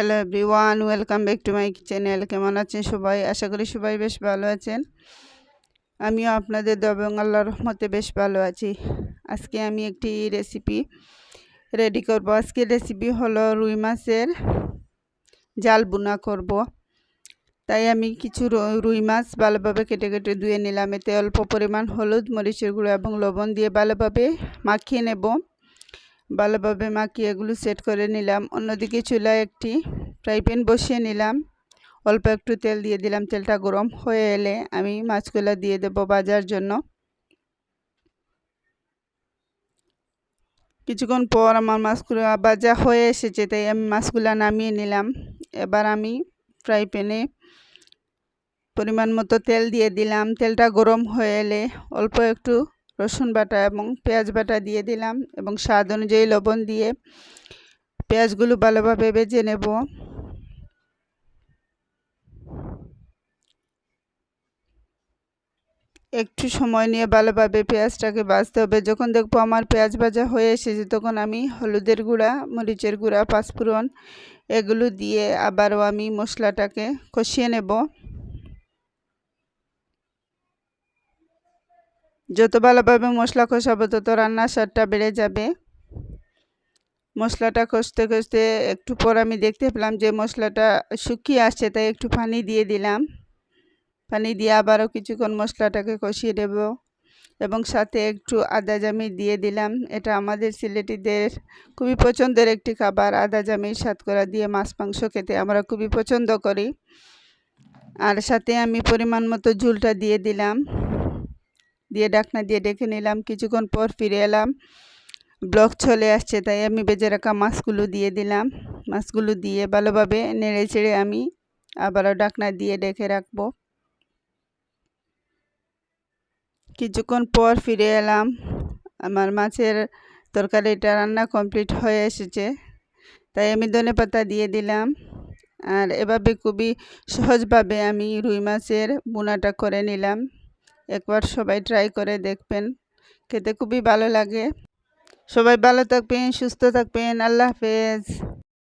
Hello everyone, welcome back to my channel. কেমন আছেন সবাই? আশা করি সবাই বেশ ভালো আছেন। আমিও আপনাদের দবং আল্লাহ রহমতে বেশ ভালো আছি। আজকে আমি একটি রেসিপি রেডি করব। আজকে রেসিপি হলো রুই মাছের জাল বুনা করব। তাই আমি কিছু রুই মাছ ভালোভাবে কেটে কেটে ধুয়ে নিলাম। এতে অল্প পরিমাণ হলুদ, মরিচের গুঁড়ো এবং লবণ দিয়ে ভালোভাবে মাখিয়ে নেব। ভালোভাবে মাখিয়ে এগুলো সেট করে নিলাম। অন্যদিকে চুলায় একটি ফ্রাই প্যান বসিয়ে নিলাম। অল্প একটু তেল দিয়ে দিলাম। তেলটা গরম হয়ে এলে আমি মাছগুলো দিয়ে দেব বাজার জন্য। কিছুক্ষণ পর আমার মাছগুলো বাজা হয়ে এসেছে, তাই আমি মাছগুলো নামিয়ে নিলাম। এবার আমি ফ্রাই প্যানে পরিমাণ মতো তেল দিয়ে দিলাম। তেলটা গরম হয়ে এলে অল্প একটু রসুন বাটা এবং পেঁয়াজ বাটা দিয়ে দিলাম এবং স্বাদ অনুযায়ী লবণ দিয়ে পেঁয়াজগুলো ভালোভাবে বেজে নেব। একটু সময় নিয়ে ভালোভাবে পেঁয়াজটাকে বাজতে হবে। যখন দেখব আমার পেঁয়াজ ভাজা হয়ে এসেছে, তখন আমি হলুদের গুঁড়া, মরিচের গুঁড়া, পাঁচফোড়ন এগুলো দিয়ে আবারও আমি মশলাটাকে কষিয়ে নেব। যত ভালোভাবে মশলা কষাবো, তত রান্নার স্বাদটা বেড়ে যাবে। মশলাটা কষতে কষতে একটু পর আমি দেখতে পেলাম যে মশলাটা শুকিয়ে আসছে, তাই একটু পানি দিয়ে দিলাম। পানি দিয়ে আবারও কিছুক্ষণ মশলাটাকে কষিয়ে দেব এবং সাথে একটু আদা জামি দিয়ে দিলাম। এটা আমাদের সিলেটিদের খুবই পছন্দের একটি খাবার। আদা জামি সাতকরা দিয়ে মাছ, মাংস খেতে আমরা খুবই পছন্দ করি। আর সাথে আমি পরিমাণ মতো ঝুলটা দিয়ে দিলাম। দিয়ে ডাকনা দিয়ে ডেকে নিলাম। কিছুক্ষণ পর ফিরে এলাম। ব্লক চলে আসছে, তাই আমি বেজে রাখা মাছগুলো দিয়ে দিলাম। মাছগুলো দিয়ে ভালোভাবে নেড়ে চেড়ে আমি আবারও ডাকনা দিয়ে ডেকে রাখব। কিছুক্ষণ পর ফিরে এলাম। আমার মাছের তরকারিটা রান্না কমপ্লিট হয়ে এসেছে, তাই আমি ধনে পাতা দিয়ে দিলাম। আর এভাবে খুবই সহজভাবে আমি রুই মাছের বোনাটা করে নিলাম। একবার সবাই ট্রাই করে দেখবেন। খেতে খুবই ভালো লাগে। সবাই ভালো থাকবেন, সুস্থ থাকবেন। আল্লাহ হাফেজ।